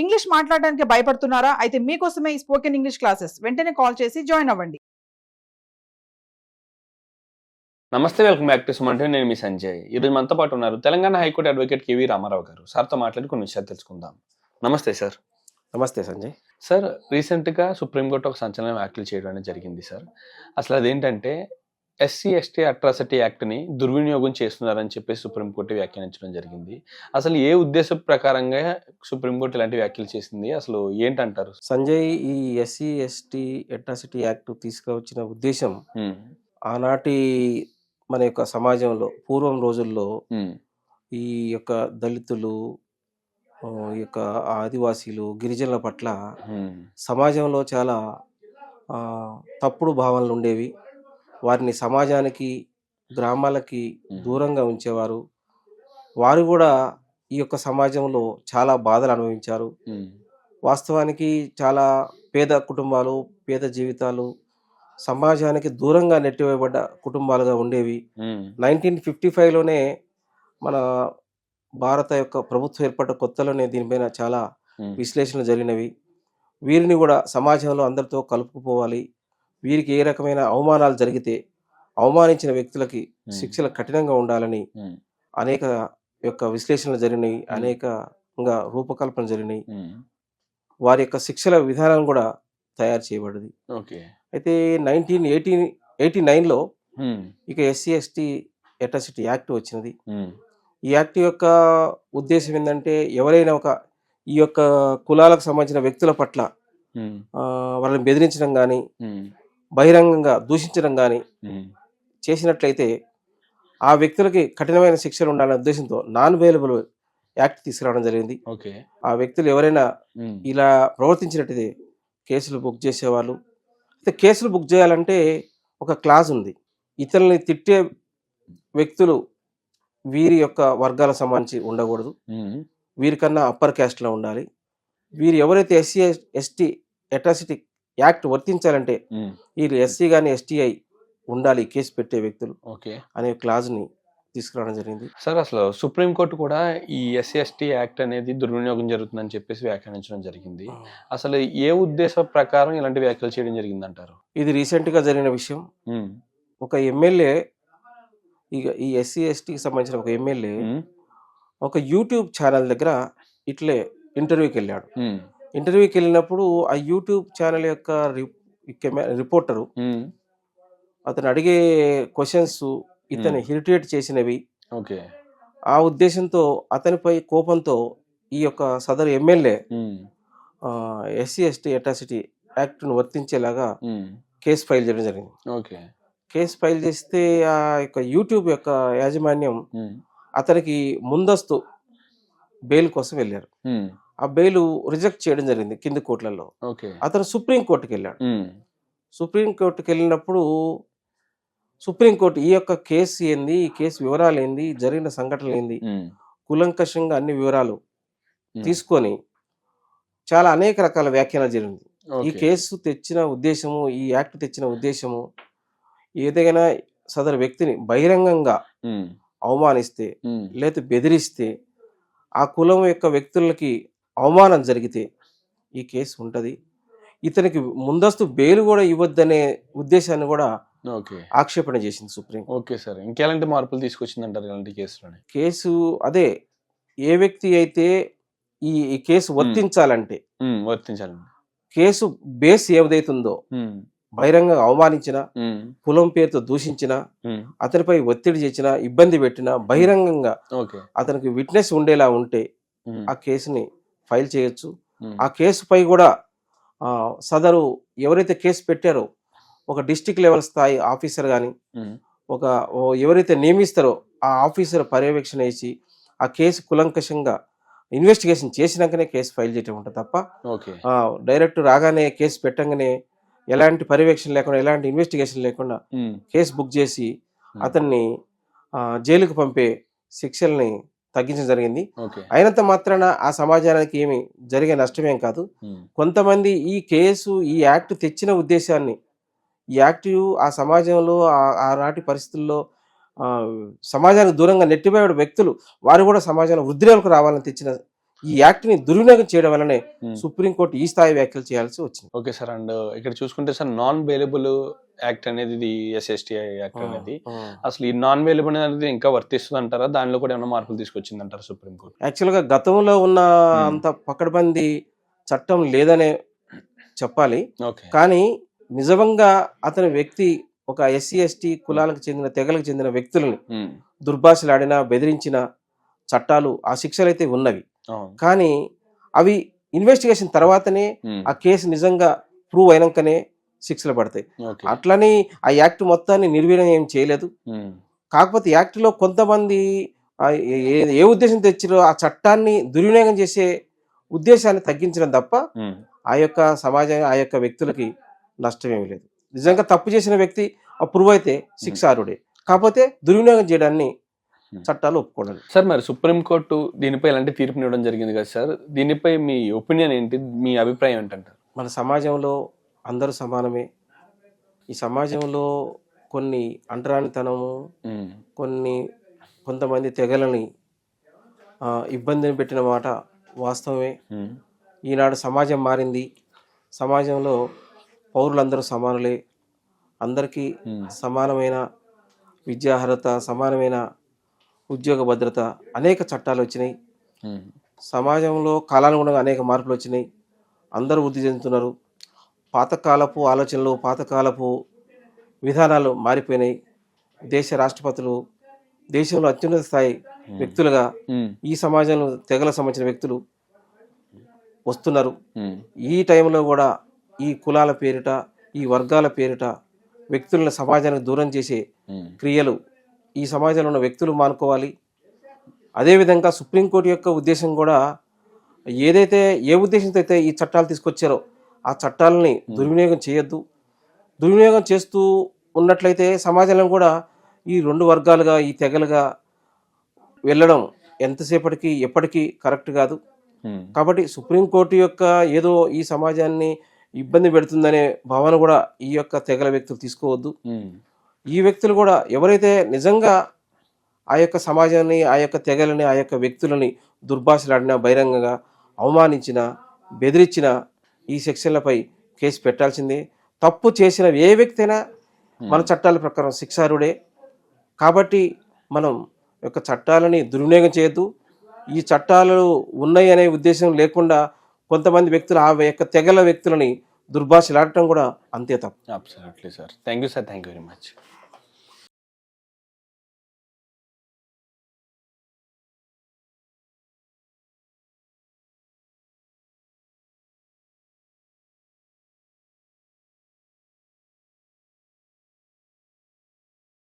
English మాట్లాడడానికి భయపడుతున్నారా? అయితే మీకోసమే ఈ స్పోకెన్ ఇంగ్లీష్ క్లాసెస్. వెంటనే కాల్ చేసి జాయిన్ అవ్వండి. నమస్తే వెల్కమ్ బ్యాక్ టు సుమంటే నేను మీ సంజయ్. ఈరోజు మనతో పాటు ఉన్నారు Telangana high court advocate K V Ramarao గారు సార్తో మాట్లాడి కొన్ని విషయాలు తెలుసుకుందాం. నమస్తే సార్. నమస్తే సంజయ్. సార్ రీసెంట్గా సుప్రీంకోర్టు ఒక సంచలనం వ్యాఖ్యలు చేయడం అనేది జరిగింది సార్. అసలు అదేంటంటే ఎస్సీ ఎస్టీ అట్రాసిటీ యాక్ట్ని దుర్వినియోగం చేస్తున్నారని చెప్పేసి సుప్రీంకోర్టు వ్యాఖ్యానించడం జరిగింది. అసలు ఏ ఉద్దేశం ప్రకారంగా సుప్రీంకోర్టు ఇలాంటి వ్యాఖ్యలు చేసింది? అసలు ఏంటంటారు? సంజయ్ ఈ ఎస్సీ ఎస్టీ అట్రాసిటీ యాక్ట్ తీసుకువచ్చిన ఉద్దేశం ఆనాటి మన యొక్క సమాజంలో పూర్వం రోజుల్లో ఈ యొక్క దళితులు ఈ యొక్క ఆదివాసీలు గిరిజనుల పట్ల సమాజంలో చాలా తప్పుడు భావనలు ఉండేవి. వారిని సమాజానికి గ్రామాలకి దూరంగా ఉంచేవారు. వారు కూడా ఈ యొక్క సమాజంలో చాలా బాధలు అనుభవించారు. వాస్తవానికి చాలా పేద కుటుంబాలు పేద జీవితాలు సమాజానికి దూరంగా నెట్టివేయబడ్డ కుటుంబాలుగా ఉండేవి. నైన్టీన్ ఫిఫ్టీ ఫైవ్లోనే మన భారత యొక్క ప్రభుత్వం ఏర్పడ్డ కొత్తలోనే దీనిపైన చాలా ఉమ్, విశ్లేషణలు జరిగినవి. వీరిని కూడా సమాజంలో అందరితో కలుపుకుపోవాలి. వీరికి ఏ రకమైన అవమానాలు జరిగితే అవమానించిన వ్యక్తులకి. శిక్షలు కఠినంగా ఉండాలని అనేక యొక్క విశ్లేషణలు జరిగినాయి అనేకంగా రూపకల్పన జరిగినాయి. వారి యొక్క శిక్షల విధానం కూడా తయారు చేయబడింది. ఓకే. అయితే నైన్టీన్ ఎయిటీ ఎయిటీ నైన్లో ఇక ఎస్సీ ఎస్టీ అట్రాసిటీ యాక్ట్ వచ్చినది. ఈ యాక్ట్ యొక్క ఉద్దేశం ఏంటంటే ఎవరైనా ఒక ఈ యొక్క కులాలకు సంబంధించిన వ్యక్తుల పట్ల వాళ్ళని బెదిరించడం కానీ బహిరంగంగా దూషించడం కానీ చేసినట్లయితే ఆ వ్యక్తులకి కఠినమైన శిక్షలు ఉండాలనే ఉద్దేశంతో నాన్ వేలబుల్ యాక్ట్ తీసుకురావడం జరిగింది. ఆ వ్యక్తులు ఎవరైనా ఇలా ప్రవర్తించినట్టయితే కేసులు బుక్ చేసేవాళ్ళు. అయితే కేసులు బుక్ చేయాలంటే ఒక క్లాజ్ ఉంది. ఇతరులని తిట్టే వ్యక్తులు వీరి యొక్క వర్గాలకు సంబంధించి ఉండకూడదు. వీరికన్నా అప్పర్ క్యాస్ట్లో ఉండాలి. వీరు ఎవరైతే ఎస్సీ ఎస్టీ అట్రాసిటీ యాక్ట్ వర్తించాలంటే వీళ్ళు ఎస్సీ కానీ ఎస్టీఐ ఉండాలి కేసు పెట్టే వ్యక్తులు ఓకే. అనే క్లాజ్ని తీసుకురావడం జరిగింది. సార్ అసలు సుప్రీంకోర్టు కూడా ఈ ఎస్సీ ఎస్టీ యాక్ట్ అనేది దుర్వినియోగం జరుగుతుందని చెప్పేసి వ్యాఖ్యానించడం జరిగింది. అసలు ఏ ఉద్దేశం ప్రకారం ఇలాంటి వ్యాఖ్యలు చేయడం జరిగింది అంటారు ఇది రీసెంట్గా జరిగిన విషయం. ఒక ఎమ్మెల్యే ఇక ఈ ఎస్సీ ఎస్టీకి సంబంధించిన ఒక ఎమ్మెల్యే ఒక యూట్యూబ్ ఛానల్ దగ్గర ఇట్లే ఇంటర్వ్యూకి వెళ్ళాడు. ఇంటర్వ్యూకి వెళ్ళినప్పుడు ఆ యూట్యూబ్ ఛానల్ యొక్క రిపోర్టరు అతను అడిగే క్వశ్చన్స్ ఇతను ఇరిటేట్ చేసినవి. ఓకే. ఆ ఉద్దేశంతో అతనిపై కోపంతో ఈ యొక్క సదరు ఎమ్మెల్యే ఎస్సీ ఎస్టీ అట్రాసిటీ యాక్ట్ను వర్తించేలాగా కేసు ఫైల్ చేయడం జరిగింది. ఓకే. కేసు ఫైల్ చేస్తే ఆ యొక్క యూట్యూబ్ యొక్క యాజమాన్యం అతనికి ముందస్తు బెయిల్ కోసం వెళ్ళారు. ఆ బెయిల్ రిజెక్ట్ చేయడం జరిగింది కింది కోర్టులలో అతను సుప్రీం కోర్టుకి వెళ్ళాడు సుప్రీం కోర్టుకి వెళ్ళినప్పుడు సుప్రీంకోర్టు ఈ యొక్క కేసు ఏంది ఈ కేసు వివరాలు ఏంది జరిగిన సంఘటనలు ఏంది కులంకషంగా అన్ని వివరాలు తీసుకొని చాలా అనేక రకాల వ్యాఖ్యానాలు జరిగింది. ఈ కేసు తెచ్చిన ఉద్దేశము ఈ యాక్ట్ తెచ్చిన ఉద్దేశము ఏదైనా సదరు వ్యక్తిని బహిరంగంగా అవమానిస్తే లేదా బెదిరిస్తే ఆ కులం యొక్క వ్యక్తులకి అవమానం జరిగితే ఈ కేసు ఉంటుంది. ఇతనికి ముందస్తు బెయిల్ కూడా ఇవ్వద్దనే ఉద్దేశాన్ని కూడా ఓకే. ఆక్షేపణ చేసింది సుప్రీం ఓకే సార్. ఇంకెలాంటి మార్పులు తీసుకొచ్చింది అంటారు ఇలాంటి కేసులోనే? కేసు అదే ఏ వ్యక్తి అయితే ఈ కేసు వర్తించాలంటే వర్తించాలండి. కేసు బేస్ ఏదైతుందో బహిరంగ అవమానించిన కులం పేరుతో దూషించిన అతనిపై ఒత్తిడి చేసిన ఇబ్బంది పెట్టిన బహిరంగంగా ఓకే. అతనికి విట్నెస్ ఉండేలా ఉంటే ఆ కేసుని ఫైల్ చేయొచ్చు. ఆ కేసుపై కూడా సదరు ఎవరైతే కేసు పెట్టారో ఒక డిస్టిక్ లెవెల్ స్థాయి ఆఫీసర్ కానీ ఒక ఎవరైతే నియమిస్తారో ఆ ఆఫీసర్ పర్యవేక్షణ వేసి ఆ కేసు కులంకషంగా ఇన్వెస్టిగేషన్ చేసినాకనే కేసు ఫైల్ చేయటం ఉంటుంది తప్ప డైరెక్ట్ రాగానే కేసు పెట్టంగానే ఎలాంటి పర్యవేక్షణ లేకుండా ఎలాంటి ఇన్వెస్టిగేషన్ లేకుండా కేసు బుక్ చేసి అతన్ని జైలుకు పంపే శిక్షల్ని తగ్గించడం జరిగింది. అయినంత మాత్రాన ఆ సమాజానికి ఏమి జరిగే నష్టమేం కాదు. కొంతమంది ఈ కేసు ఈ యాక్ట్ తెచ్చిన ఉద్దేశాన్ని ఈ యాక్ట్ ఆ సమాజంలో ఆనాటి పరిస్థితుల్లో సమాజానికి దూరంగా నెట్టిపోయే వ్యక్తులు వారు కూడా సమాజంలో వృద్ధిలోకి రావాలని తెచ్చిన ఈ యాక్ట్ని దుర్వినియోగం చేయడం వల్లనే. సుప్రీంకోర్టు ఈ స్థాయి వ్యాఖ్యలు చేయాల్సి వచ్చింది. Okay sir. అండ్ ఇక్కడ చూసుకుంటే సార్ నాన్ వేలబుల్ యాక్ట్ అనేది ఇది ఎస్ఎస్టీ యాక్ట్ అనేది. అసలు ఈ నాన్ వేలబుల్ అనేది ఇంకా వర్తిస్తుంది అంటారా దానిలో కూడా ఏమైనా మార్పులు తీసుకొచ్చింది అంటారా సుప్రీంకోర్టు యాక్చువల్గా గతంలో ఉన్న అంత పకడ్బందీ చట్టం లేదనే చెప్పాలి. ఓకే. కానీ నిజంగా అతని వ్యక్తి ఒక ఎస్సీ ఎస్టీ కులాలకు చెందిన తెగలకు చెందిన వ్యక్తులని ఉమ్, దుర్భాషలాడిన బెదిరించిన చట్టాలు ఆ శిక్షలు అయితే ఉన్నవి కానీ అవి ఇన్వెస్టిగేషన్ తర్వాతనే ఉమ్, ఆ కేసు నిజంగా ప్రూవ్ అయినాకనే శిక్షలు పడతాయి. అట్లని ఆ యాక్ట్ మొత్తాన్ని నిర్వీర్యం ఏం చేయలేదు. కాకపోతే యాక్ట్లో కొంతమంది ఏ- ఉద్దేశం తెచ్చారో ఆ చట్టాన్ని దుర్వినియోగం చేసే ఉద్దేశాన్ని తగ్గించడం తప్ప ఆ యొక్క సమాజం ఆ యొక్క వ్యక్తులకి నష్టమేమి లేదు. నిజంగా తప్పు చేసిన వ్యక్తి అప్రూవ్ అయితే శిక్షారుడే కాకపోతే దుర్వినియోగం చేయడాన్ని. చట్టాలు ఒప్పుకోవడం సార్ మరి సుప్రీంకోర్టు దీనిపై ఎలాంటి తీర్పుని ఇవ్వడం జరిగింది కదా సార్? దీనిపై మీ ఒపీనియన్ ఏంటి? మీ అభిప్రాయం ఏంటంటారు? మన సమాజంలో అందరూ సమానమే. ఈ సమాజంలో కొన్ని అంటరానితనము కొన్ని కొంతమంది తెగలని ఇబ్బందిని పెట్టిన మాట వాస్తవమే. ఈనాడు సమాజం మారింది. సమాజంలో పౌరులందరూ సమానులే. అందరికీ సమానమైన విద్యార్హత సమానమైన ఉద్యోగ భద్రత అనేక చట్టాలు వచ్చినాయి. సమాజంలో కాలానుగుణంగా అనేక మార్పులు వచ్చినాయి. అందరూ వృద్ధి చెందుతున్నారు. పాతకాలపు ఆలోచనలు పాతకాలపు విధానాలు మారిపోయినాయి. దేశ రాష్ట్రపతులు దేశంలో అత్యున్నత స్థాయి వ్యక్తులుగా ఈ సమాజంలో తెగలకు సంబంధించిన వ్యక్తులు వస్తున్నారు. ఈ టైంలో కూడా ఈ కులాల పేరిట ఈ వర్గాల పేరిట వ్యక్తులను సమాజానికి దూరం చేసే క్రియలు ఈ సమాజంలో ఉన్న వ్యక్తులు మానుకోవాలి. అదేవిధంగా సుప్రీంకోర్టు యొక్క ఉద్దేశం కూడా ఏదైతే ఏ ఉద్దేశంతో అయితే ఈ చట్టాలు తీసుకొచ్చారో ఆ చట్టాలని దుర్వినియోగం చేయొద్దు. దుర్వినియోగం చేస్తూ ఉన్నట్లయితే సమాజంలో కూడా ఈ రెండు వర్గాలుగా ఈ తెగలుగా వెళ్ళడం ఎంతసేపటికి ఎప్పటికీ కరెక్ట్ కాదు. కాబట్టి సుప్రీంకోర్టు యొక్క ఏదో ఈ సమాజాన్ని ఇబ్బంది పెడుతుందనే భావన కూడా ఈ యొక్క తెగల వ్యక్తులు తీసుకోవద్దు. ఈ వ్యక్తులు కూడా ఎవరైతే నిజంగా ఆ యొక్క సమాజాన్ని ఆ యొక్క తెగలని ఆ యొక్క వ్యక్తులని దుర్భాషలాడినా బహిరంగంగా అవమానించిన బెదిరించిన ఈ సెక్షన్లపై కేసు పెట్టాల్సిందే. తప్పు చేసిన ఏ వ్యక్తి అయినా మన చట్టాల ప్రకారం శిక్షారుడే కాబట్టి మనం యొక్క చట్టాలని దుర్వినియోగం చేయొద్దు. ఈ చట్టాలు ఉన్నాయి అనే ఉద్దేశం లేకుండా కొంతమంది వ్యక్తులు ఆ యొక్క తెగల వ్యక్తులని దుర్భాషలాడటం కూడా అంతే తప్పు. Absolutely sir thank you sir thank you very much